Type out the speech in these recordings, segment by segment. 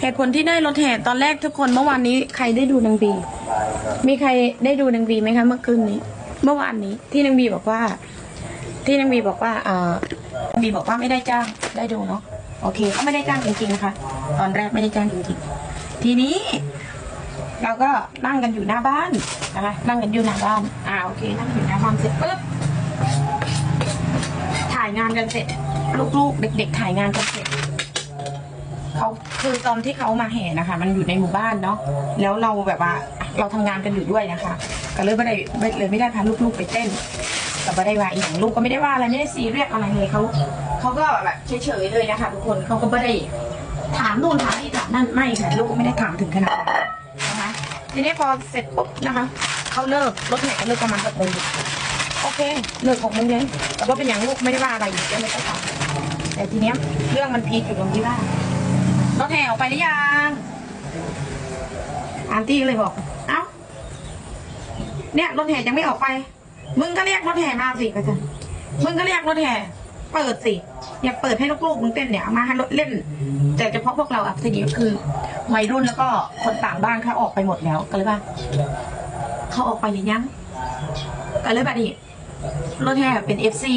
เหตุผลที่ได้รถแห่ตอนแรกทุกคนเมื่อวานนี้ใครได้ดูนางบีมีใครได้ดูนางบีไหมคะเมื่อคืนนี้ เมื่อวานนี้ที่นางบีบอกว่า ที่นางบีบอกว่าเออนางบีบอกว่าไม่ได้จ้างได้ดูเนาะโอเคเขาไม่ได้จ้างจริงๆนะคะ ตอนแรกไม่ได้จ้างจริงๆทีนี้ เราก็นั่งกันอยู่หน้าบ้านนะคะนั่งกันอยู่หน้าบ้านอ่าโอเคนั่งอยู่หน้าบ้านเสร็จปุ๊บถ่ายงานกันเสร็จ ลูกๆ เด็ก ๆ ถ่ายงานกันเสร็จเขา คือตอนที่เขามาแห่นะคะ มันอยู่ในหมู่บ้านเนาะแล้วเราแบบว่าเราทำงานกันอยู่ด้วยนะคะ ก็เลยไม่ได้ไม่เลยไม่ได้พาลูกๆไปเต้นแต่ไม่ได้ว่าอีกอย่างลูกก็ไม่ได้ว่าอะไรไม่ได้ซีเรียสอะไรเลยเขาเขาก็แบบเฉยๆเลยนะคะทุกคนเขาก็ไม่ได้ถามนู่นถามนี่ถามนั่นไม่ค่ะลูกก็ไม่ได้ถามถึงขนาดนั้นนะคะทีนี้พอเสร็จปุ๊บนะคะเขาเลิกรถแห่ก็เลิกประมาณหกโมงโอเคเลิกหกโมงเย็นแต่ว่าเป็นอย่างลูกไม่ได้ว่าอะไรอยู่ก็ไม่ต้องถามแต่ทีเนี้ยเรื่องมันพีคอยู่ตรงที่ว่า รถแห่ออกไปหรือยังอันตี้เลยบอก เอ้า เนี่ยรถแห่ยังไม่ออกไป มึงก็เรียกรถแห่มาสิก็จะมึงก็เรียกรถแห่ เปิดสิ อยาเปิดให้ลูกๆมึงเต้นเนี่ยมาให้รถเล่น แต่เฉพาะพวกเราอับทีนี้คือวัยรุ่นแล้วก็คนต่างบ้านเขาออกไปหมดแล้วก็เลยว่า เขาออกไปหรือยังก็เลยบัดนี้ รถแห่เป็นเอฟซี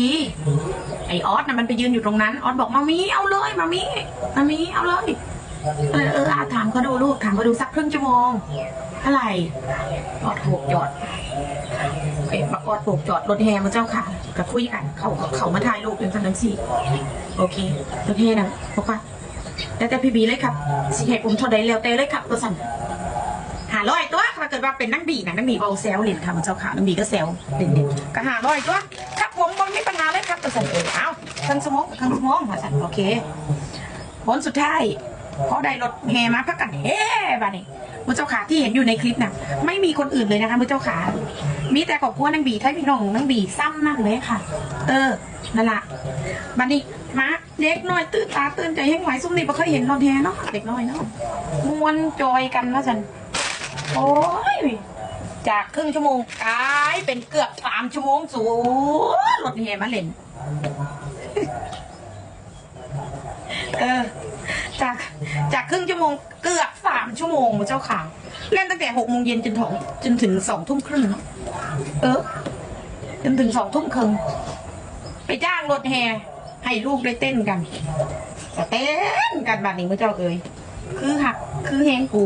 ไอออสน่ะมันไปยืนอยู่ตรงนั้นออสบอกมามีเอาเลยมามีมามีเอาเลยเออเอออาถามเขาดูลูกถามเขาดูสักครึ่งชั่วโมงเท่าไหร่ออดโขกจอดไอ้ปากออดโขกจอดรถแห่มาเจ้าค่ะก็คุยกัน เขาเขามาถ่ายรูปเป็นสันทั้งสี่โอเครถแห่นะบอกว่าแล้วแต่พี่บีเลยครับสิให้ผมเท่าใดแล้วแต่เลยครับตัวสั่นาร้อยตัวถ้าเกิดว่าเป็นนักบีนะนักบีเบาแซวเล่นค่ะมันเจ้าขานักบีก็แซวเด่นๆก็หาร้อยตัวครับผมบนไม่ปัญหาเลยครับตัวสั่นเออเอาครึ่งสมองครึ่งสมองมาสันโอเคผลสุดท้ายพอได้รถแห่มาพักกันเฮ้บ้านี่มุเจ้าขาที่เห็นอยู่ในคลิปน่ะไม่มีคนอื่นเลยนะคะมุเจ้าขา มีแต่ขอบคุณนังบีไทยพี่น้องนังบีซ้ำนั่นเลยค่ะ เออนั่นละบัดนี้มาเด็กน้อยตื่นตาตื่นใจให้ไหวซุ่มนี่บ่เคยเห็นรถแห่เนาะเด็กน้อยเนาะมวนจอยกันนะจัน โอ้ย จากครึ่งชั่วโมงกลายเป็นเกือบสามชั่วโมงสูรถแห่มาเล่น เออ จาก จากครึ่งชั่วโมงเกือบสามชั่วโมงเจ้าค่ะ เล่นตั้งแต่หกโมงเย็นจนถึงจนถึงสองทุ่มครึ่ง เออ จนถึงสองทุ่มครึ่ง ไปจ้างรถแห่ให้ลูกได้เต้นกันเต้นกันแบัดนี้เมื่อเจ้าเอ่ยคือหักคือแหงกู